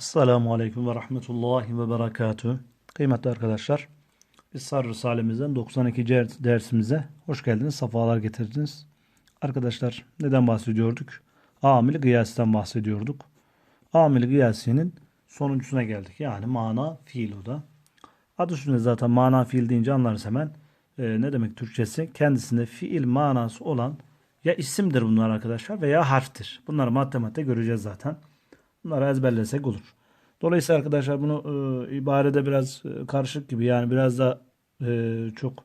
Esselamu Aleyküm ve Rahmetullahi ve Berekatuhu. Kıymetli arkadaşlar, biz Sarı Risalemizden 92. ders- dersimize hoş geldiniz, safalar getirdiniz. Arkadaşlar neden bahsediyorduk? Amil gıyasiden bahsediyorduk. Amil gıyasinin sonuncusuna geldik. Yani mana fiil o da. Adı üstünde zaten mana fiil deyince anlarız hemen. Ee, ne demek Türkçesi? Kendisinde fiil manası olan ya isimdir bunlar arkadaşlar veya harftir. Bunları matematikte göreceğiz zaten. Bunları ezberlesek olur. Dolayısıyla arkadaşlar bunu e, ibarede biraz e, karışık gibi yani biraz da e, çok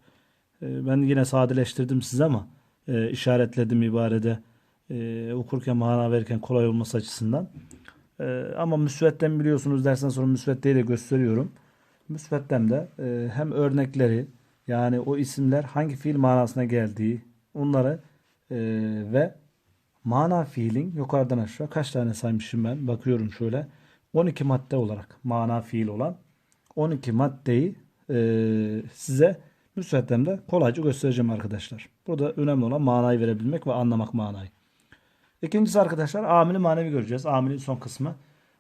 e, ben yine sadeleştirdim size ama e, işaretledim ibarede e, okurken mana verirken kolay olması açısından. E, ama müsvedden biliyorsunuz dersten sonra müsveddeyi de gösteriyorum. Müsveddemde e, hem örnekleri yani o isimler hangi fiil manasına geldiği onları e, ve mana fiilin yukarıdan aşağı kaç tane saymışım ben bakıyorum şöyle 12 madde olarak mana fiil olan 12 maddeyi e, size müsveddemde kolayca göstereceğim arkadaşlar. Burada önemli olan manayı verebilmek ve anlamak manayı. İkincisi arkadaşlar amili manevi göreceğiz. Amilin son kısmı.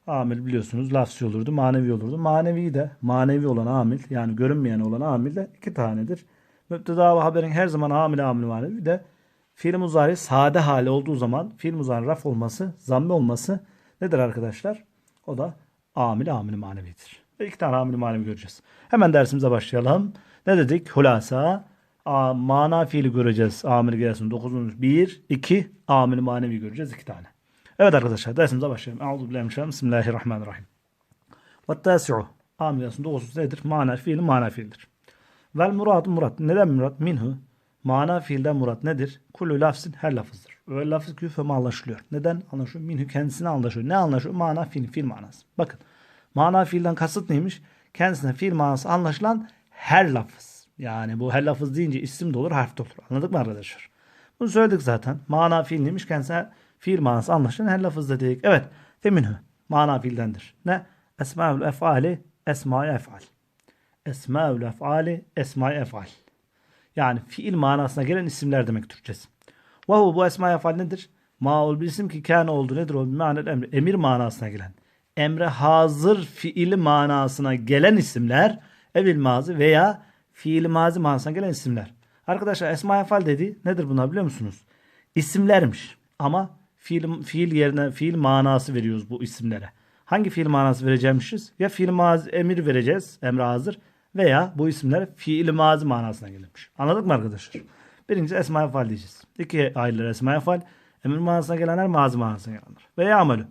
Amil biliyorsunuz lafsi olurdu, manevi olurdu. Manevi de manevi olan amil yani görünmeyen olan amil de iki tanedir. Müpteda ve haberin her zaman amil amil manevi de fiil muzari sade hali olduğu zaman fiil muzari raf olması, zamme olması nedir arkadaşlar? O da amil amil manevidir. Ve iki tane amil manevi göreceğiz. Hemen dersimize başlayalım. Ne dedik? Hulasa A, mana fiili göreceğiz. Amil gelsin 9. 1, 2 amil manevi göreceğiz. 2 tane. Evet arkadaşlar dersimize başlayalım. Euzubillahimineşşeytanirracim. Bismillahirrahmanirrahim. Ve tasi'u. Amil gelsin 9. nedir? Mana fiili mana fiildir. Vel muradu murat. Neden murat? Minhu. Mana fiilden murat nedir? Kullu lafzin her lafızdır. Ve lafız küfeme anlaşılıyor. Neden anlaşılıyor? Minhu kendisine anlaşılıyor. Ne anlaşılıyor? Mana fiil, fiil manası. Bakın. Mana fiilden kasıt neymiş? Kendisine fiil manası anlaşılan her lafız. Yani bu her lafız deyince isim de olur, harf de olur. Anladık mı arkadaşlar? Bunu söyledik zaten. Mana fiil neymiş? Kendisine fiil manası anlaşılan her lafız dedik. Evet. Feminhu. Mana fiildendir. Ne? Esmaül efali, esma-i efal. Esmaül efali, esma-i efal. Yani fiil manasına gelen isimler demek Türkçesi. Vahu bu esma efal nedir? Maul bir isim ki kâne oldu nedir o? Manel emri. Emir manasına gelen. Emre hazır fiil manasına gelen isimler evil mazi veya fiil mazi manasına gelen isimler. Arkadaşlar esma efal dedi nedir bunlar biliyor musunuz? İsimlermiş ama fiil, fiil yerine fiil manası veriyoruz bu isimlere. Hangi fiil manası vereceğimişiz? Ya fiil mazi emir vereceğiz emre hazır veya bu isimler fiil mazi manasına gelirmiş. Anladık mı arkadaşlar? Birincisi esma efal diyeceğiz. İki ayrılar esma efal. Emir manasına gelenler mazi manasına gelenler. Veya amelü.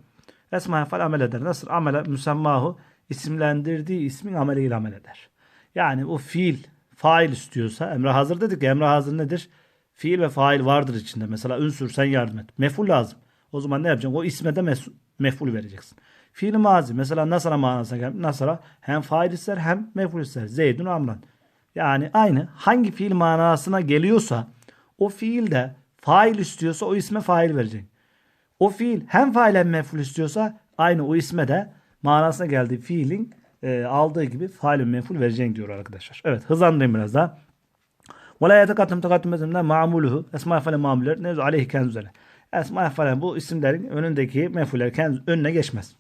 Esma efal amel eder. Nasıl? Amele müsemmahu isimlendirdiği ismin ameliyle amel eder. Yani o fiil fail istiyorsa emre hazır dedik ya emre hazır nedir? Fiil ve fail vardır içinde. Mesela ünsür sen yardım et. Meful lazım. O zaman ne yapacaksın? O isme de meful vereceksin. Fiil mazi. Mesela nasara manasına gelmiş. Nasara hem fail ister hem meful ister. Zeydun amran. Yani aynı hangi fiil manasına geliyorsa o fiil de fail istiyorsa o isme fail vereceksin. O fiil hem fail hem meful istiyorsa aynı o isme de manasına geldiği fiilin e, aldığı gibi fail ve meful vereceksin diyor arkadaşlar. Evet hızlandırayım biraz daha. Ve la yetekattem tekattem meselinde ma'muluhu esma efale mamuller nevzu aleyhi kenz üzere. Esma efale bu isimlerin önündeki mefuller kenz önüne geçmez.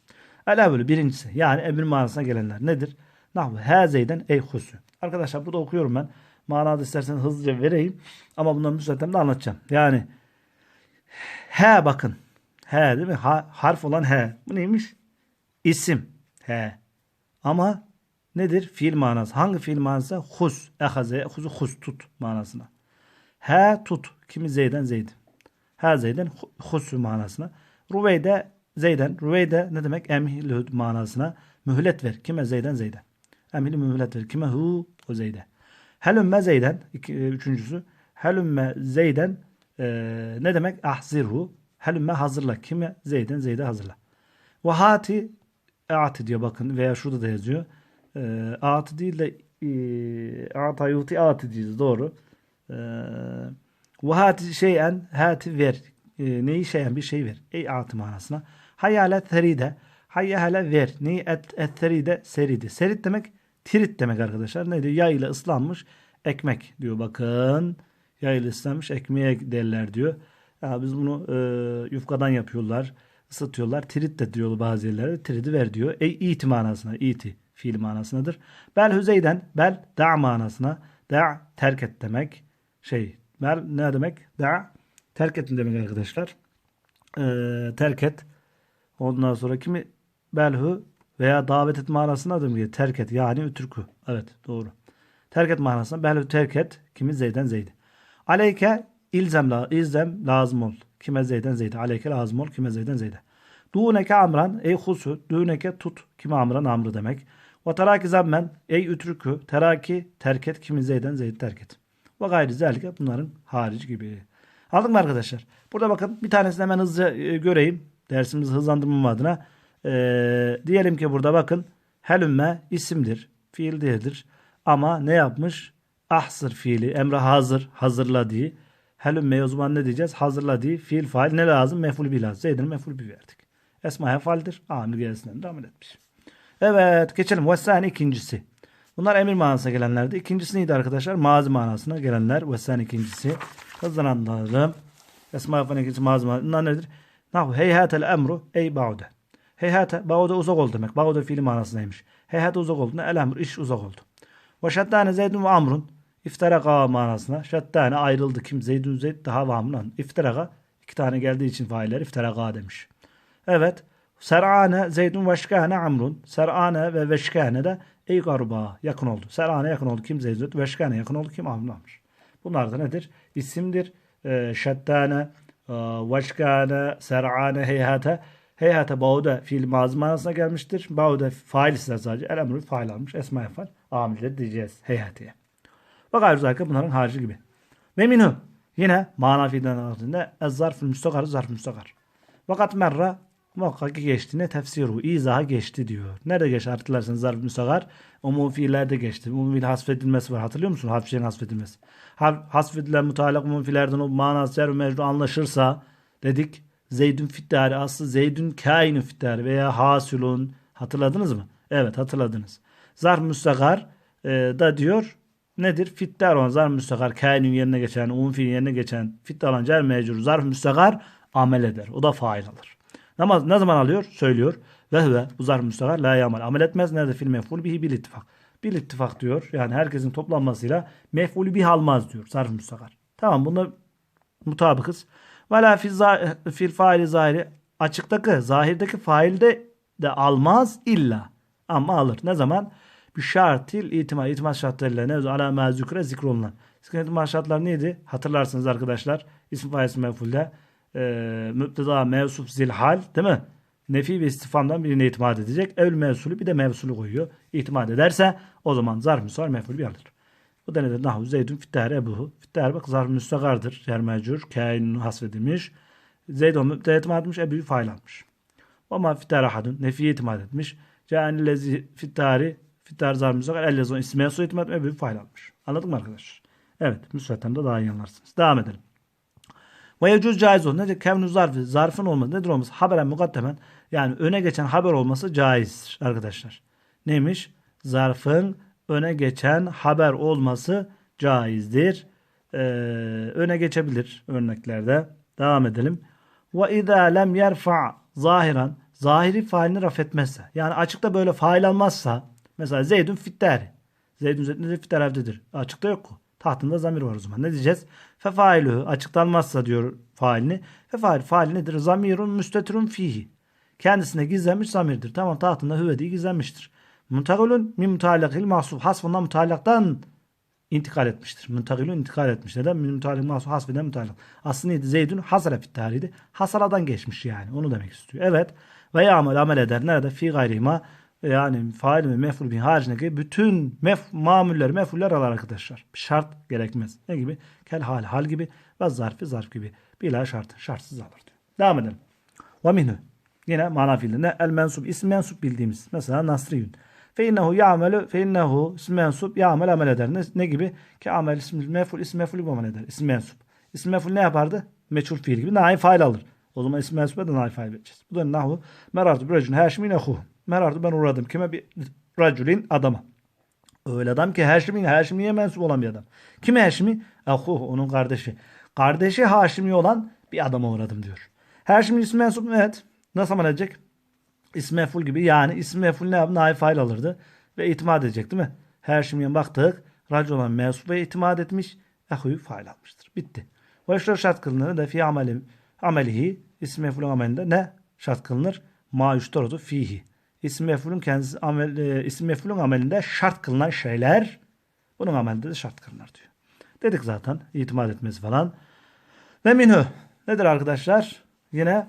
El evvelü birincisi yani emir manasına gelenler nedir? Nahvu hazeyden ey husu. Arkadaşlar burada okuyorum ben. Manada isterseniz hızlıca vereyim. Ama bunları müsaadenle anlatacağım. Yani he bakın. He değil mi? Ha, harf olan he. Bu neymiş? İsim. He. Ama nedir? Fiil manası. Hangi fiil manası? Hus. Ehaze. Husu hus tut manasına. He tut. Kimi zeyden zeyd. He zeyden husu manasına. Ruveyde zeyden. Ruveyde ne demek? Emhilhud manasına. Mühlet ver. Kime zeyden zeyden. Emhili mühlet ver. Kime hu o zeyde. Helümme zeyden. iki- e, üçüncüsü. Helümme zeyden e, ne demek? Ahzirhu. Helümme hazırla. Kime? Zeyden zeyde hazırla. Ve hati ati diyor bakın veya şurada da yazıyor. E, değil de e, ata yuti ati diyeceğiz doğru. E, ve hati şeyen hati ver. E, neyi şeyen bir şey ver. Ey ati manasına. Hayyale teride. Hayyale ver. Neyi et, et teride seridi. Serit demek tirit demek arkadaşlar. Ne diyor? Yağ ile ıslanmış ekmek diyor bakın. Yağ ile ıslanmış ekmeğe derler diyor. Ya biz bunu e, yufkadan yapıyorlar. ısıtıyorlar. Trit de diyor bazı yerlerde. Tridi ver diyor. E, iti manasına. iti fiil manasındadır. Bel hüzeyden bel da manasına. Da terk et demek. Şey bel ne demek? Da terk ettin demek arkadaşlar. Ee, terk et. Ondan sonra kimi belhu veya davet et manasına da mı Terk et yani ütürkü. Evet doğru. Terk et manasına belhu terk et. Kimi zeyden zeydi. Aleyke ilzem, la, ilzem lazım ol. Kime zeyden zeydi. Aleyke lazım ol. Kime zeyden zeydi. Duğuneke amran ey husu. Duğuneke tut. Kime amran amrı demek. Ve teraki zammen ey ütrükü. Teraki terk et. Kimi zeyden zeydi terk et. Ve gayri zelike bunların harici gibi. Aldık mı arkadaşlar? Burada bakın bir tanesini hemen hızlıca e, göreyim. Dersimizi hızlandırmam adına. Ee, diyelim ki burada bakın. Helümme isimdir. Fiil değildir. Ama ne yapmış? Ahsır fiili. Emre hazır. Hazırladığı. Helümme o zaman ne diyeceğiz? Hazırladığı fiil fail ne lazım? Meful bir lazım. Zeydin meful bir verdik. Esma hefaldir. Amir gelisinden devam etmiş. Evet geçelim. Vessani ikincisi. Bunlar emir manasına gelenlerdi. İkincisi neydi arkadaşlar? Mazi manasına gelenler. Vessani ikincisi. Hızlan anlayalım. Esma mazi manasına. Bunlar nedir? Nahu heyhatel emru ey ba'ude. Heyhate ba'ude uzak oldu demek. Ba'ude fiili manasındaymış. Heyhate uzak oldu. El emr iş uzak oldu. Ve şeddane zeydun ve amrun. İftaraka manasına. Şeddane ayrıldı. Kim? Zeydun zeyd daha ve amrun. İftaraka iki tane geldiği için failler iftaraka demiş. Evet. Ser'ane zeydun veşkane amrun. Ser'ane ve veşkane de ey garuba yakın oldu. Ser'ane yakın oldu. Kim zeydun? Veşkane yakın oldu. Kim amrun amr. Bunlar da nedir? İsimdir. Ee, şeddane, e, veşkane, ser'ane, heyhate. Heyhate bauda fiil manasına gelmiştir. Bauda fail ise sadece. El emrü fail almış. Esma yapar. Amilleri diyeceğiz heyhateye. Ve gayrı bunların harici gibi. Ve minhu. Yine mana fiilden altında ez zarfül müstakar zarf müstakar. Vakat merra muhakkak ki geçti. Ne tefsiru? İzaha geçti diyor. Nerede geçti hatırlarsanız zarf müstakar? Umum fiillerde geçti. Umum fiil hasfedilmesi var. Hatırlıyor musun? Harf şeyin hasfedilmesi. Hasfedilen mutalak umum fiillerden o manası cer mecru anlaşırsa dedik. Zeydün fittari aslı Zeydün kainun fittari veya hasulun hatırladınız mı? Evet hatırladınız. Zarf müstakar e, da diyor nedir? Fittar olan zarf müstakar kainun yerine geçen, umum fiil yerine geçen fitte olan cer mecrur zarf müstakar amel eder. O da fail alır. Namaz ne zaman alıyor? Söylüyor. Ve huve bu zarf müstakar la yamal. Amel etmez. Nerede fil mef'ul bihi bil ittifak. Bil ittifak diyor. Yani herkesin toplanmasıyla mef'ulü bih almaz diyor. Zarf müstakar. Tamam bunda mutabıkız. Ve la fil, fil faili zahiri açıktaki zahirdeki failde de almaz illa. Ama alır. Ne zaman? Bir şartil itimat. İtimat şartlarıyla ne? Ala mezukre zikrolunan. İtimat şartları neydi? Hatırlarsınız arkadaşlar. İsim failsi mefulde. E, müpteda mevsup zilhal değil mi? Nefi ve istifamdan birine itimat edecek. Evl mevsulü bir de mevsulü koyuyor. İtimat ederse o zaman zarf müsar meful bir alır. Bu da nedir? Nahu zeydun fittâr ebuhu. Fittâr bak zarf müstakardır. Yer mecur. Kainun hasfedilmiş. Zeydun mübteda itimat etmiş. Ebu'yu fail almış. Ama fittâr ahadun. Nefiye itimat etmiş. Câni lezi fittâri. Fittâr zarf müstakar. El lezon ismiye su itimat etmiş. Ebu'yu fail almış. Anladın mı arkadaşlar? Evet. Müsvedden de daha iyi anlarsınız. Devam edelim. Ve yecüz caiz olur. Nedir? Kevnu zarfı. Zarfın olması. Nedir olması? Haberen mukaddemen. Yani öne geçen haber olması caizdir arkadaşlar. Neymiş? Zarfın öne geçen haber olması caizdir. Ee, öne geçebilir örneklerde. Devam edelim. Ve izâ lem yerfa zahiran zahiri failini raf etmezse yani açıkta böyle fail almazsa mesela Zeydün fittari Zeydün Zeydün fittar evdedir. Açıkta yok. Tahtında zamir var o zaman. Ne diyeceğiz? Fe failuhu açıklanmazsa diyor failini. Fe fail fail nedir? Zamirun müstetirun fihi. Kendisine gizlenmiş zamirdir. Tamam tahtında hüve diye gizlenmiştir. Muntakilun min mutalakil mahsuf. Hasfından mutalaktan intikal etmiştir. Muntakilun intikal etmiş. Neden? Min mutalak mahsuf hasfeden mutalak. Aslında neydi? Zeydun hasara fittariydi. Hasaradan geçmiş yani. Onu demek istiyor. Evet. Ve ya'mel amel eder. Nerede? Fi gayrihima yani fail ve mef'ul bin haricindeki bütün mef mamuller, mef'uller alır arkadaşlar. Şart gerekmez. Ne gibi? Kel hal, hal gibi ve zarfı zarf gibi. Bila şart, şartsız alır diyor. Devam edelim. Ve minhu. Yine mana fiilinde el mensup, isim mensup bildiğimiz. Mesela nasriyun. Fe innehu ya'melu, fe innehu isim mensup ya'mel amel eder. Ne, ne gibi? Ki amel isim mef'ul, isim mef'ul amel eder. İsim mensup. İsim mef'ul ne yapardı? Meçhul fiil gibi. Naif fail alır. O zaman isim mensupa da naif fail vereceğiz. Bu da nahu. Merartu bir racun herşimin ehuhu. Merartu ben uğradım. Kime? Bir raculin adama. Öyle adam ki Haşim'in Haşimiye mensup olan bir adam. Kim Haşimi? Ahuh onun kardeşi. Kardeşi Haşimi olan bir adama uğradım diyor. Haşim'in ismi mensup mu? Evet. Nasıl amel edecek? İsmi mef'ul gibi yani ismi mef'ul ne yaptı? Naif fail alırdı ve itimat edecek değil mi? Her şimdiye baktık. Racı olan mensup ve itimat etmiş. Ehuyu fail almıştır. Bitti. Ve şu şart kılınır da fi ameli, amelihi ismi mef'ulün amelinde ne şart kılınır? Ma yuştaratu fihi. İsmi mef'ulün kendisi amel, e, ismi mef'ulün amelinde şart kılınan şeyler bunun amelinde de şart kılınır diyor. Dedik zaten itimat etmesi falan. Ve minhu nedir arkadaşlar? Yine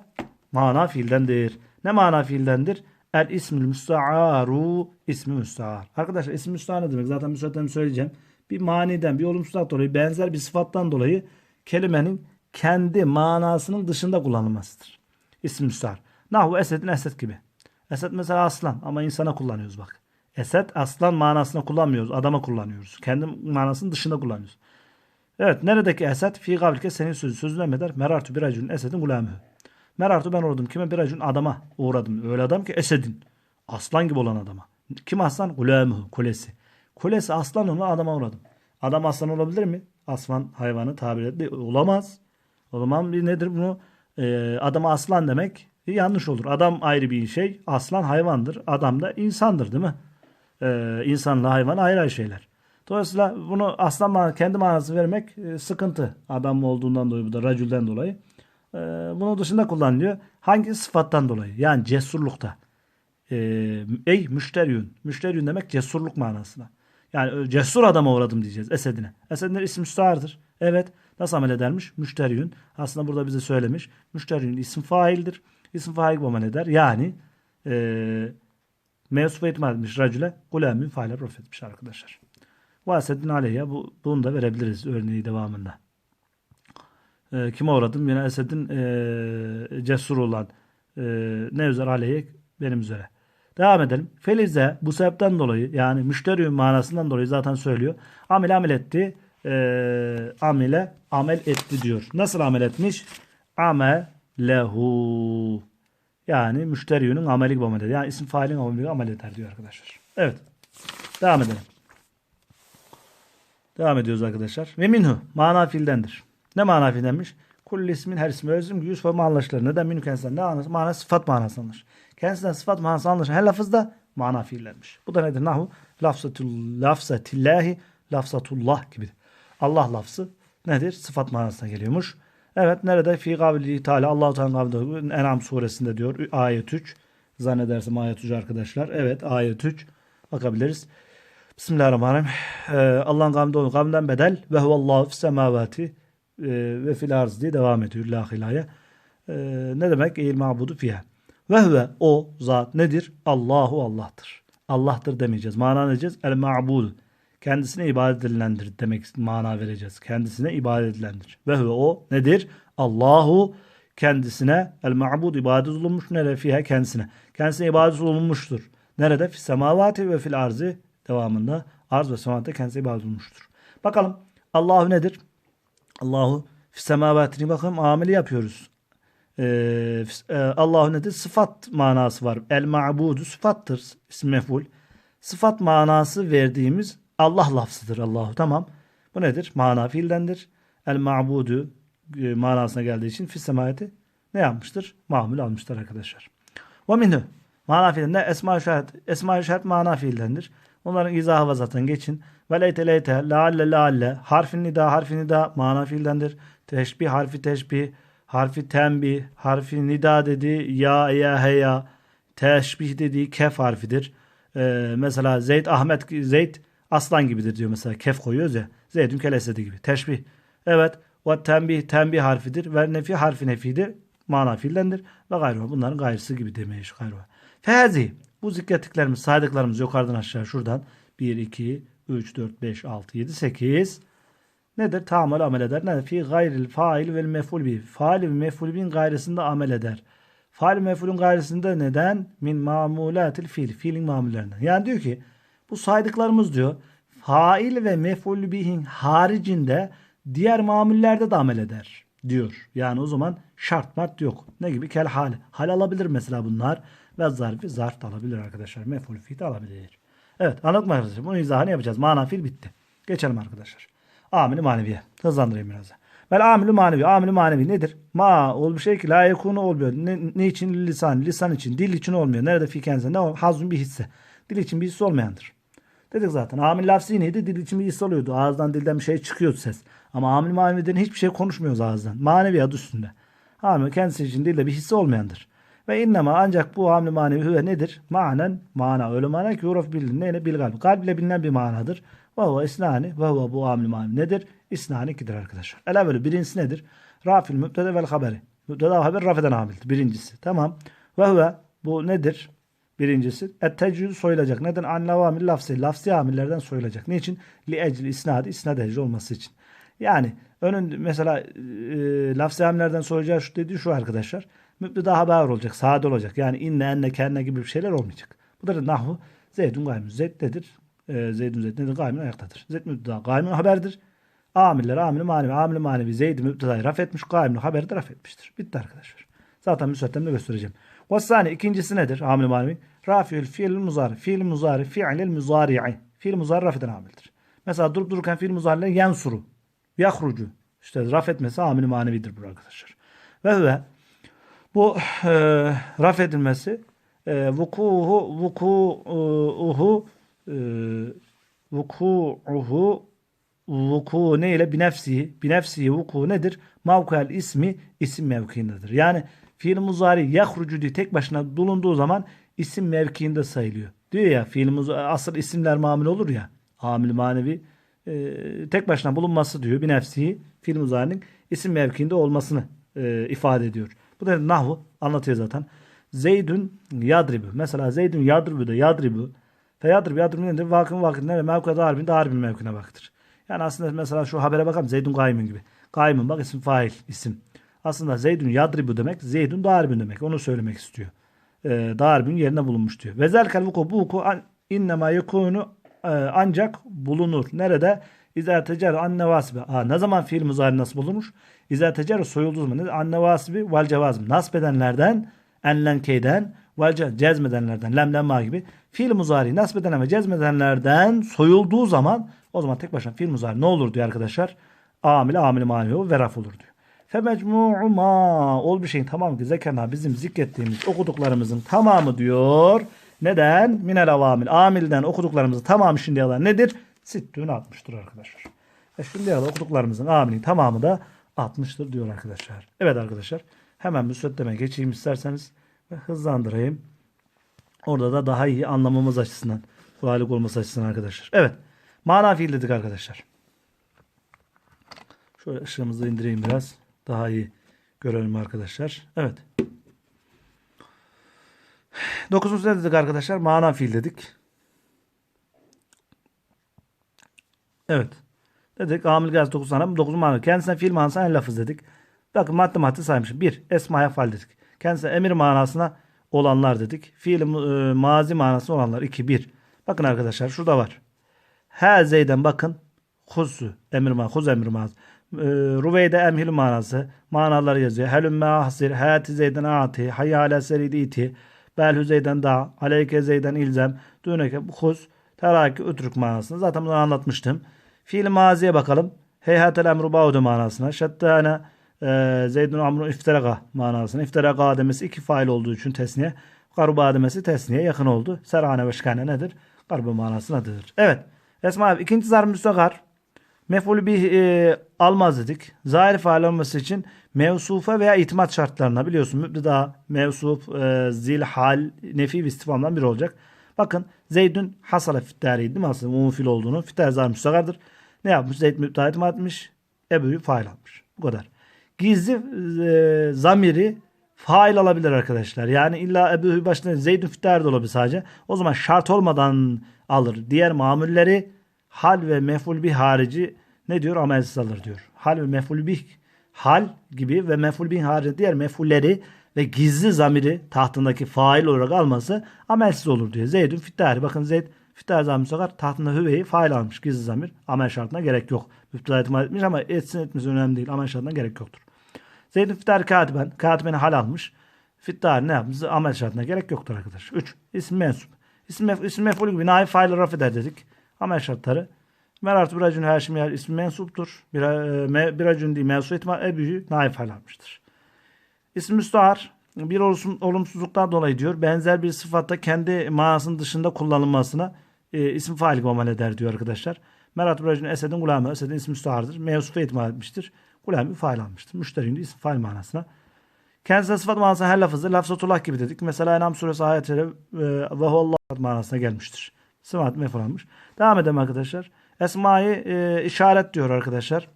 mana fiildendir. Ne mana fiildendir? El ismül müsta'aru ismi müsta'ar. Arkadaşlar ismi müsta'ar ne demek? Zaten müsaadenle söyleyeceğim. Bir maniden, bir olumsuzluk dolayı, benzer bir sıfattan dolayı kelimenin kendi manasının dışında kullanılmasıdır. İsmi müsta'ar. Nahu esedin esed gibi. Esed mesela aslan ama insana kullanıyoruz bak. Esed aslan manasına kullanmıyoruz. Adama kullanıyoruz. Kendi manasının dışında kullanıyoruz. Evet neredeki esed? Fi gablike senin sözü. Sözüne mi der? Merartu bir acun esedin gulamı. Merartu ben uğradım. Kime bir acun? Adama uğradım. Öyle adam ki esedin. Aslan gibi olan adama. Kim aslan? Gulamı. Kulesi. Kulesi aslan onu adama uğradım. Adam aslan olabilir mi? Aslan hayvanı tabir etti. Olamaz. O zaman bir nedir bunu? Ee, adama aslan demek yanlış olur. Adam ayrı bir şey. Aslan hayvandır. Adam da insandır değil mi? Ee, insanla hayvan ayrı ayrı şeyler. Dolayısıyla bunu aslan man kendi manası vermek e, sıkıntı. Adam olduğundan dolayı bu da racülden dolayı. E, bunu dışında kullanılıyor. Hangi sıfattan dolayı? Yani cesurlukta. E, ey müşteriyün. Müşteriyün demek cesurluk manasına. Yani e, cesur adama uğradım diyeceğiz Esedine. Esedine isim müstahardır. Evet. Nasıl amel edermiş? Müşteriyün. Aslında burada bize söylemiş. Müşteriyün isim faildir. İsim fail gibi amel eder. Yani e, mensup etmez etmiş racüle gulamün faile prof arkadaşlar. Vasedin aleyhe bu, bunu da verebiliriz örneği devamında. E, kime uğradım? Yine Esed'in e, cesur olan e, ne üzere aleyhe benim üzere. Devam edelim. Felize bu sebepten dolayı yani müşteri manasından dolayı zaten söylüyor. Amel amel etti. E, amele amel etti diyor. Nasıl amel etmiş? Amelehu. Yani müşterinin ameli gibi amel eder. Yani isim failin ameli gibi amel eder diyor arkadaşlar. Evet. Devam edelim. Devam ediyoruz arkadaşlar. Ve minhu mana fiildendir. Ne mana fiildenmiş? Kulli ismin her ismi özüm yüz ve anlaşılır. Neden minhu kendisinden ne anlaşılır? Mana sıfat manası anlaşılır. Kendisinden sıfat manası anlaşılır. Her lafızda mana fiillenmiş. Bu da nedir? Nahu lafzatul lafzatillahi lafzatullah gibi. Allah lafzı nedir? Sıfat manasına geliyormuş. Evet nerede? Fi kavli Teala Allahu Teala En'am suresinde diyor. Ayet 3. Zannedersem ayet 3 arkadaşlar. Evet ayet 3. Bakabiliriz. Bismillahirrahmanirrahim. Ee, Allah'ın kavminde onun kavminden bedel ve huvallahu fis semavati e, ve fil arz diye devam ediyor lahilaya. Ee, ne demek? Eğil mabudu fiye. Ve huve o zat nedir? Allahu Allah'tır. Allah'tır demeyeceğiz. Mana ne diyeceğiz? El ma'bud. Kendisine ibadet edilendir demek mana vereceğiz. Kendisine ibadet edilendir. Ve huve o nedir? Allahu kendisine el ma'bud ibadet olunmuş nere fihe kendisine. Kendisine ibadet olunmuştur. Nerede? Fis semavati ve fil arzi devamında arz ve sematta kendisine ibadet olmuştur. Bakalım Allahu nedir? Allahu semavatini bakalım ameli yapıyoruz. Ee, e, Allahu nedir? Sıfat manası var. El ma'budu sıfattır. İsim mef'ul. Sıfat manası verdiğimiz Allah lafzıdır Allahu. Tamam. Bu nedir? Mana fiildendir. El ma'budu e, manasına geldiği için fis semavati ne yapmıştır? Mamul almıştır arkadaşlar. Ve minhu mana fiilinde esma-i şehadet. Esma-i şehadet mana fiildendir. Onların izahı var zaten geçin. Ve leyte leyte, lealle lealle, harfin nida, harfin nida mana fiildendir. Teşbih, harfi teşbih, harfi tembih, harfi nida dedi, ya, ya, he, ya. Teşbih dediği kef harfidir. Ee, mesela Zeyd, Ahmet, Zeyd aslan gibidir diyor mesela. Kef koyuyoruz ya. Zeydün kelesedi gibi. Teşbih. Evet. Ve tembih, tembih harfidir. Ve nefi harfi nefidir. Mana fiildendir. Ve gayrı bunların gayrısı gibi demeyiş gayrı. Fehazi. Bu zikrettiklerimiz, saydıklarımız yukarıdan aşağı şuradan 1, 2, 3, 4, 5, 6, 7, 8 nedir? Tamal amel eder. Nedir? Fi gayril fail vel meful bi. Fail ve meful bin gayrısında amel eder. Fail mefulün gayrısında neden? Min mamulatil fiil. Fiilin mamullerinden. Yani diyor ki bu saydıklarımız diyor fail ve meful bihin haricinde diğer mamullerde de amel eder diyor. Yani o zaman şart mart yok. Ne gibi? Kel hal. Hal alabilir mesela bunlar. Ve zarfi zarf da alabilir arkadaşlar. Meful fiil de alabilir. Evet anladık mı arkadaşlar? Bunun izahını yapacağız. Mana fiil bitti. Geçelim arkadaşlar. Amini maneviye. Hızlandırayım biraz. Vel amilü manevi. Amilü manevi nedir? Ma ol bir şey ki la yekunu olmuyor. Ne, ne için? Lisan. Lisan için. Dil için olmuyor. Nerede fi kendisi? Ne o? Hazun bir hisse. Dil için bir hisse olmayandır. Dedik zaten. Amil lafzi neydi? Dil için bir hisse oluyordu. Ağızdan dilden bir şey çıkıyordu ses. Ama amil maneviden hiçbir şey konuşmuyoruz ağızdan. Manevi adı üstünde. Amil kendisi için dilde bir hisse olmayandır. Ve innema ancak bu hamle manevi hüve nedir? Manen, mana. Öyle mana ki uraf bilin. Neyle? Bil kalb. Kalb ile bilinen bir manadır. Ve isnani. Ve bu hamle manevi nedir? İsnani ikidir arkadaşlar. Ela böyle birincisi nedir? Rafil mübtede vel haberi. Mübteda ve haber rafeden amildir. Birincisi. Tamam. Ve bu nedir? Birincisi. Et tecrübü soyulacak. Neden? An lavamil lafzi. Lafzi amillerden soyulacak. Niçin? Li ecli isnadı. İsnad ecri olması için. Yani önün mesela e, lafzi amillerden soyulacağı şu dediği şu arkadaşlar. Mübteda haber olacak. Sade olacak. Yani inne enne kenne gibi bir şeyler olmayacak. Bu da nahu Zeydun gaymun. Zeyd nedir? E, Zeydun Zeyd nedir? Gaymun ayaktadır. Zeyd mübteda gaymun haberdir. Amiller, amili manevi, amili manevi Zeyd mübtedayı raf etmiş, gaymun haberi de raf etmiştir. Bitti arkadaşlar. Zaten müsveddemde göstereceğim. Vasani ikincisi nedir? Amili manevi. Rafiül fiil muzari. Fiil muzari. Fiilil muzari'i. Fiil muzari raf eden amildir. Mesela durup dururken fiil muzari'le yensuru. Yahrucu. İşte raf etmesi amili manevidir bu arkadaşlar. Ve ve bu e, raf edilmesi e, vukuhu vukuuhu e, vukuuhu vuku ne ile binefsihi binefsihi vuku nedir? Mavkal ismi isim mevkiindedir. Yani fiil muzari yahrucu diye tek başına bulunduğu zaman isim mevkiinde sayılıyor. Diyor ya fiil muzari asıl isimler mamül olur ya amil manevi e, tek başına bulunması diyor bir nefsihi fiil muzarinin isim mevkiinde olmasını e, ifade ediyor. Bu da nahvu anlatıyor zaten. Zeydün yadribu. Mesela Zeydün yadribu da yadribu. Fe yadribu yadribu nedir? Vakın vakın nerede? Mevkada darbin darbin mevkine baktır. Yani aslında mesela şu habere bakalım. Zeydün gaymun gibi. Gaymun bak isim fail isim. Aslında Zeydün yadribu demek Zeydün darbin demek. Onu söylemek istiyor. E, darbin yerine bulunmuş diyor. Ve zelkel vuku bu vuku innema yekunu e, ancak bulunur. Nerede? İzâ tecer anne vasibi. Aa, ne zaman fiil muzari nasıl bulunmuş? İzâ tecer soyulduğu zaman. Anne vasibi vel cevazım. Nasb edenlerden enlenkeyden vel ce- cezmedenlerden lemlemma gibi fiil muzari nasb eden ve cezmedenlerden soyulduğu zaman o zaman tek başına fiil muzari ne olur diyor arkadaşlar? Amil, amil manevi ve raf olur diyor. Femecmu'u ma ol bir şeyin tamamı ki zekana bizim zikrettiğimiz okuduklarımızın tamamı diyor. Neden? Minel avamil. Amilden okuduklarımızın tamamı şimdiye kadar nedir? Sittüğün 60'tır arkadaşlar. Ve şimdiye kadar okuduklarımızın amilin tamamı da 60'tır diyor arkadaşlar. Evet arkadaşlar. Hemen müsveddeme geçeyim isterseniz. Ve hızlandırayım. Orada da daha iyi anlamamız açısından. Kolaylık olması açısından arkadaşlar. Evet. Mana fiil dedik arkadaşlar. Şöyle ışığımızı indireyim biraz. Daha iyi görelim arkadaşlar. Evet. Dokuzuncu ne dedik arkadaşlar? Mana fiil dedik. Evet. Dedik amil gaz 9 tane. 9 mana. Kendisine fiil manasına lafız dedik. Bakın madde madde saymışım. 1. Esmaya fal dedik. Kendisine emir manasına olanlar dedik. Fiil e, mazi manasına olanlar. 2. 1. Bakın arkadaşlar şurada var. He zeyden bakın. Husu emir manası. Huz emir manası. E, Ruveyde emhil manası. Manaları yazıyor. Helümme ahsir. Hayati zeyden ati. Hayyale seridi iti. Bel hüzeyden da. Aleyke zeyden ilzem. Düneke huz. Teraki ütrük manasını. Zaten bunu anlatmıştım. Fiil maziye bakalım. Heyhatel emru ba'udu manasına. Şettane e, Zeydun amru ifteraka manasına. İfteraka demesi iki fail olduğu için tesniye. Karuba demesi tesniye yakın oldu. Serhane ve şikane nedir? Karuba manasındadır. Evet. Esma abi ikinci zar müstakar. Mef'ulü bir e, almaz dedik. Zahir faal olması için mevsufa veya itimat şartlarına biliyorsun mübdeda, mevsuf, e, zil, hal, nefi ve istifamdan biri olacak. Bakın Zeydün hasala fittariydi değil mi aslında umufil olduğunu. Fittar zar müstakardır. Ne yapmış? Zeyd mübdeda itimat etmiş. Ebu'yu fail almış. Bu kadar. Gizli e, zamiri fail alabilir arkadaşlar. Yani illa Ebu'yu başına Zeydün fittar da olabilir sadece. O zaman şart olmadan alır. Diğer mamulleri hal ve mef'ul bir harici ne diyor? Amelsiz alır diyor. Hal ve mef'ul bir hal gibi ve mef'ul bir harici diğer mef'ulleri ve gizli zamiri tahtındaki fail olarak alması amelsiz olur diyor. Zeydün fittari. Bakın Zeyd fittari zamir sokar. Tahtında hüveyi fail almış. Gizli zamir. Amel şartına gerek yok. Müptela itimat etmiş ama etsin etmesi önemli değil. Amel şartına gerek yoktur. Zeydün fittari katiben. Katibeni hal almış. Fittari ne yapmış? Amel şartına gerek yoktur arkadaşlar. 3. İsim mensup. İsim, mef isim mef'ul gibi naif fail raf eder dedik. Amel şartları Merart biracün Haşim yer ismi mensuptur. E, biracün değil mensup ihtimal ebühü naif hal almıştır. İsmi müstahar bir olumsuz- olumsuzluktan dolayı diyor. Benzer bir sıfatta kendi manasının dışında kullanılmasına e, isim fail muamele eder diyor arkadaşlar. Merat biracün Esed'in gulamı. Esed'in ismi müstahardır. Mensupa ihtimal etmiştir. Gulamı fail almıştır. Müşterinin isim fail manasına. Kendisine sıfat manasına her lafızı lafzatullah gibi dedik. Mesela Enam suresi ayetleri e, ve huvallah manasına gelmiştir. Sıfat meful. Devam edelim arkadaşlar. Esma'yı e, işaret diyor arkadaşlar.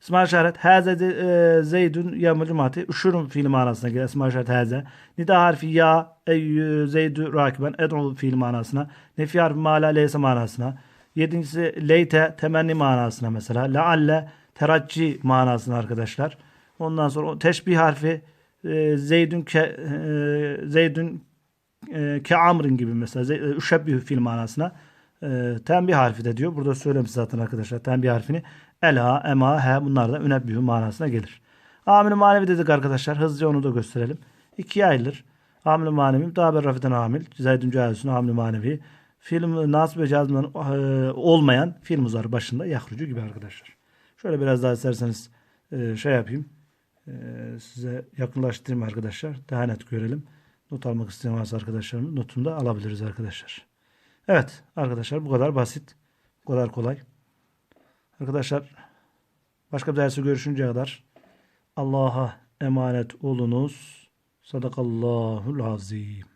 İsmail işaret haze e, zeydün yevmül cumati üşürüm fiil manasına gelir. İsmail işaret haze. Nida harfi ya eyyü zeydü rakiben ed'u fiil manasına. Nefi harfi mala leyse manasına. Yedincisi leyte temenni manasına mesela. Lealle teracci manasına arkadaşlar. Ondan sonra o teşbih harfi e, zeydün ke e, zeydün e, ke amrin gibi mesela. Üşebbihü fiil manasına. E, tembih harfi de diyor. Burada söylemiş zaten arkadaşlar tembih harfini. Ela, ema, he bunlar da ünebbihü manasına gelir. Amil manevi dedik arkadaşlar. Hızlıca onu da gösterelim. İkiye ayrılır. Amil manevi, daha rafiden amil. Zeydün cahilsün amil manevi. Film nasip ve cazmdan olmayan film uzarı başında yahrucu gibi arkadaşlar. Şöyle biraz daha isterseniz şey yapayım. Size yakınlaştırayım arkadaşlar. Daha net görelim. Not almak isteyen varsa arkadaşlarımız notunu da alabiliriz arkadaşlar. Evet arkadaşlar bu kadar basit. Bu kadar kolay. Arkadaşlar başka bir derste görüşünceye kadar Allah'a emanet olunuz. Sadakallahul azim.